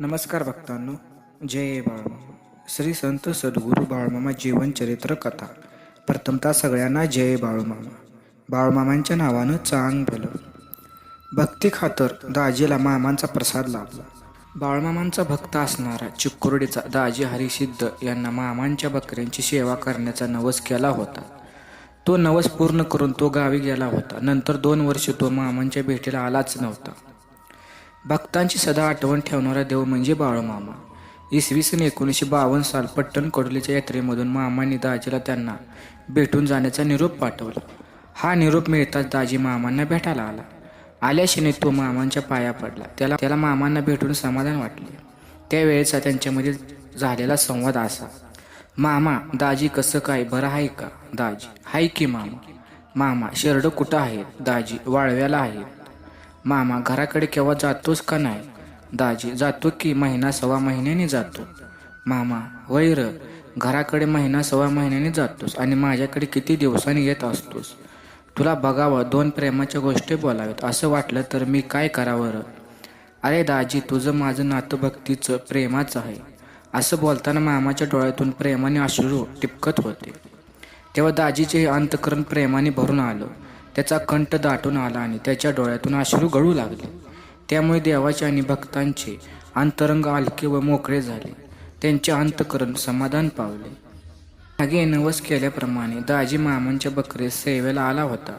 नमस्कार भक्तांनो जय बाळमामा. श्री संत सद्गुरू बाळमामा जीवनचरित्र कथा. प्रथमतः सगळ्यांना जय बाळमामा. बाळमामांच्या नावानं चांग भलं. भक्ती खातर दाजीला मामांचा प्रसाद लाभला. बाळमामांचा भक्त असणारा चिक्कुर्डीचा दाजी हरिसिद्ध यांना मामांच्या बकऱ्यांची सेवा करण्याचा नवस केला होता. तो नवस पूर्ण करून तो गावी गेला होता. नंतर दोन वर्ष तो मामांच्या भेटीला आलाच नव्हता. भक्तांची सदा आठवण ठेवणारा देव म्हणजे बाळूमामा. इसवी सन एकोणीसशे बावन्न साल पट्टण कोडलीच्या यात्रेमधून मामांनी दाजीला त्यांना भेटून जाण्याचा निरोप पाठवला. हा निरोप मिळताच दाजी मामांना भेटायला आला. आल्याशिने तो मामांच्या पाया पडला. त्याला त्याला मामांना भेटून समाधान वाटले. त्यावेळेचा त्यांच्यामध्ये झालेला संवाद असा. मामा दाजी कसं काय? बरं आहे का? दाजी हाय की मामा? मामा शेरडं कुठं आहे दाजी वाळव्याला आहे मामा घराकडे केव्हा जातोस का नाही? दाजी जातो की महिना सव्वा महिन्याने जातो. मामा वैर घराकडे महिना सव्वा महिन्याने जातोस आणि माझ्याकडे किती दिवसांनी येत असतोस? तुला बघावं दोन प्रेमाच्या गोष्टी बोलाव्यात. असं वाटलं तर मी काय करावं अरे दाजी तुझं माझं नातं भक्तीचं प्रेमाचं आहे. असं बोलताना मामाच्या डोळ्यातून प्रेमाने अश्रू टिपकत होते. तेव्हा दाजीचे हे अंतकरण प्रेमाने भरून आलं. त्याचा कंठ दाटून आला आणि त्याच्या डोळ्यातून अश्रू गळू लागले. त्यामुळे देवाचे आणि भक्तांचे अंतरंग हलके व मोकळे झाले. त्यांचे अंतकरण समाधान पावले. मागे नवस केल्याप्रमाणे दाजी मामांच्या बकरे सेवेला आला होता.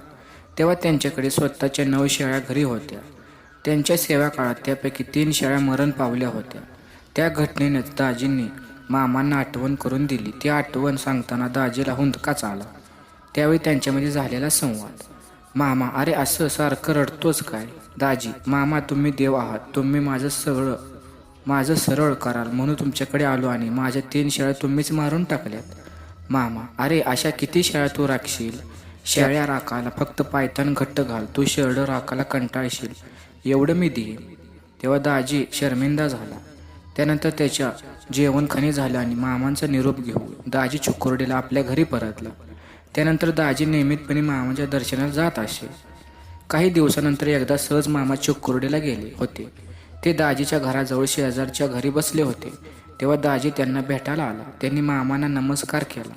तेव्हा त्यांच्याकडे स्वतःच्या नऊ शेळ्या घरी होत्या. त्यांच्या सेवा काळात त्यापैकी तीन शेळ्या मरण पावल्या होत्या. त्या घटनेनेच दाजींनी मामांना आठवण करून दिली. ती आठवण सांगताना दाजीला हुंदकाच आला. त्यावेळी त्यांच्यामध्ये झालेला संवाद. मामा अरे असं सारखं रडतोच काय? दाजी मामा तुम्ही देव आहात. तुम्ही माझं सगळं माझं सरळ कराल म्हणून तुमच्याकडे आलो आणि माझ्या तीन शेळ्या तुम्हीच मारून टाकल्यात. मामा अरे अशा किती शेळ्या तू राखशील? शेळ्या राखायला फक्त पायथान घट्ट घाल. तू शेळं राखायला कंटाळशील. एवढं मी देईन. तेव्हा दाजी शर्मिंदा झाला. त्यानंतर त्याच्या जेवणखाणी झालं आणि मामांचा निरोप घेऊन दाजी चुकुर्डीला आपल्या घरी परतला. त्यानंतर दाजी नियमितपणे मामाच्या दर्शनाला जात असे. काही दिवसानंतर एकदा सहज मामा चुकुर्डीला गेले होते. ते दाजीच्या घराजवळ शेजारच्या घरी बसले होते. तेव्हा दाजी त्यांना भेटायला आला. त्यांनी मामांना नमस्कार केला.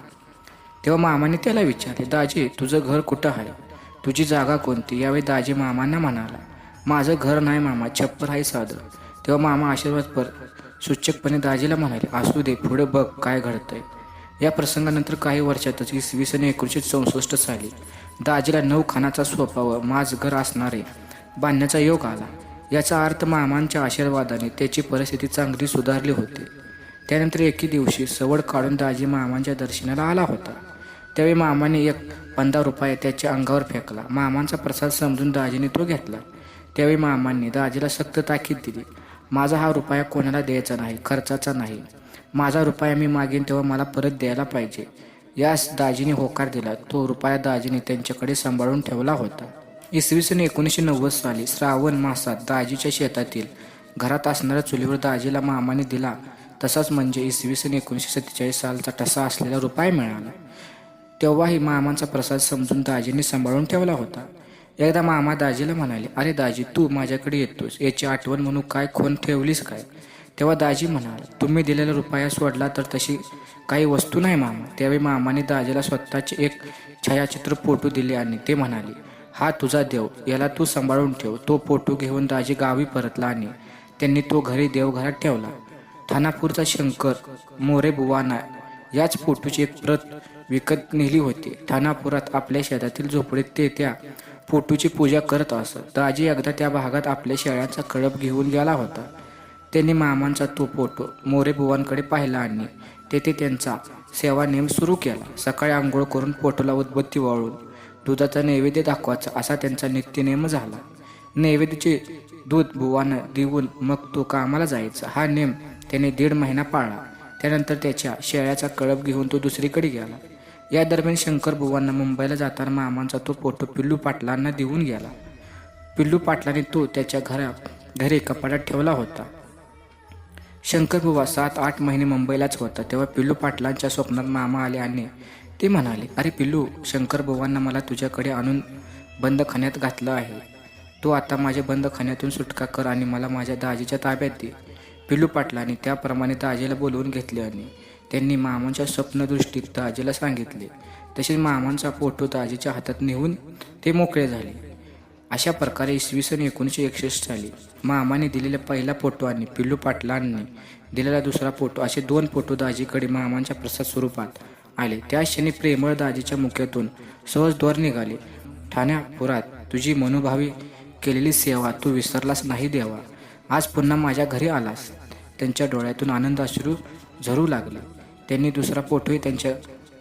तेव्हा मामाने त्याला विचारले दाजी तुझं घर कुठं आहे? तुझी जागा कोणती? यावेळी दाजी मामांना म्हणाला माझं घर नाही मामा छप्पर आहे साधं. तेव्हा मामा आशीर्वाद पर सूचकपणे दाजीला म्हणाले असू दे पुढे बघ काय घडतंय. या प्रसंगानंतर काही वर्षातच इसवी सन एकोणीसशे चौसष्ट साली दाजीला नऊ खानाचा सोपा व माझ घर असणारे बांधण्याचा योग आला. याचा अर्थ मामांच्या आशीर्वादाने त्याची परिस्थिती चांगली सुधारली होती. त्यानंतर एके दिवशी सवड काढून दाजी मामांच्या दर्शनाला आला होता. त्यावेळी मामाने एक पंधरा रुपये त्याच्या अंगावर फेकला. मामांचा प्रसाद समजून दाजीने तो घेतला. त्यावेळी मामांनी दाजीला सक्त ताकीद दिली. माझा हा रुपया कोणाला द्यायचा नाही खर्चाचा नाही. माझा रुपया मी मागेन तेव्हा मला परत द्यायला पाहिजे. यास दाजीने होकार दिला. तो रुपया दाजीने त्यांच्याकडे सांभाळून ठेवला होता. इसवी सन एकोणीसशे नव्वद साली श्रावण मासात दाजीच्या शेतातील घरात असणाऱ्या चुलीवर दाजीला मामाने दिला. तसाच म्हणजे इसवी सन एकोणीसशे सत्तेचाळीस सालचा टसा असलेला रुपया मिळाला. तेव्हाही मामांचा प्रसाद समजून दाजीने सांभाळून ठेवला होता. एकदा मामा दाजीला म्हणाले अरे दाजी तू माझ्याकडे येतोस. याची आठवण म्हणून काय खून ठेवलीस काय? तेव्हा दाजी म्हणाल तुम्ही दिलेला रुपया सोडला तर तशी काही वस्तू नाही मामा. त्यावेळी मामाने दाजीला स्वतःचे एक छायाचित्र फोटो दिले आणि ते म्हणाले हा तुझा देव याला तू सांभाळून ठेव. तो फोटो घेऊन दाजी गावी परतला आणि त्यांनी तो घरी देवघरात ठेवला. ठाणापूरचा शंकर मोरे बुवाना याच फोटोची एक प्रत विकत नेली होती. ठाणापुरात आपल्या शेतातील झोपडीत ते त्या फोटोची पूजा करत असत. दाजी एकदा त्या भागात आपल्या शेळ्यांचा कळप घेऊन गेला होता. त्यांनी मामांचा तो फोटो मोरे बुवांकडे पाहिला आणि तेथे त्यांचा सेवा नेम सुरू केला. सकाळी आंघोळ करून फोटोला उदबत्ती वाळून दुधाचा नैवेद्य दाखवायचा असा त्यांचा नित्यनेम झाला. नैवेद्याचे दूध बुवानं देऊन मग तो कामाला जायचा. हा नेम त्याने दीड महिना पाळला. त्यानंतर त्याच्या शेळ्याचा कळप घेऊन तो दुसरीकडे गेला. या दरम्यान शंकर बुवांना मुंबईला जाताना मामांचा तो फोटो पिल्लू पाटलांना देऊन गेला. पिल्लू पाटलाने तो त्याच्या घरा घरी कपाटात ठेवला होता. शंकर बुवा सात आठ महिने मुंबईलाच होता. तेव्हा पिल्लू पाटलांच्या स्वप्नात मामा आले आणि ते म्हणाले अरे पिल्लू शंकर बुवांना मला तुझ्याकडे आणून बंदखान्यात घातलं आहे. तू आता माझ्या बंदखान्यातून सुटका कर आणि मला माझ्या दाजीच्या ताब्यात दे. पिल्लू पाटलांनी त्याप्रमाणे दाजीला बोलवून घेतले आणि त्यांनी मामांच्या स्वप्नदृष्टीत दाजीला सांगितले. तसेच मामांचा फोटो दाजीच्या हातात नेऊन ते मोकळे झाले. अशा प्रकारे इसवी सन एकोणीसशे एकसष्ट साली मामाने दिलेला पहिला फोटो आणि पिल्लू पाटलांनी दिलेला दुसरा फोटो असे दोन फोटो दाजीकडे मामांच्या प्रसाद स्वरूपात आले. त्या क्षणी प्रेमळ दाजीच्या मुख्यातून सहज द्वार निघाले. ठाण्यापुरात तुझी मनोभावी केलेली सेवा तू विसरलास नाही देवा. आज पुन्हा माझ्या घरी आलास. त्यांच्या डोळ्यातून आनंद अश्रू झरू लागले. त्यांनी दुसरा फोटोही त्यांच्या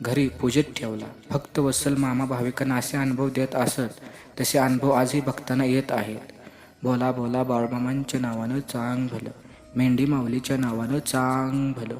घरी पूजेत ठेवला. भक्त वत्सल मामा भाविकांना असे अनुभव देत असत तसे अनुभव आजही भक्तांना येत आहेत. बोला बोला बाळमामांच्या नावानं चांग भलं मेंढी माऊलीच्या नावानं चांग भलं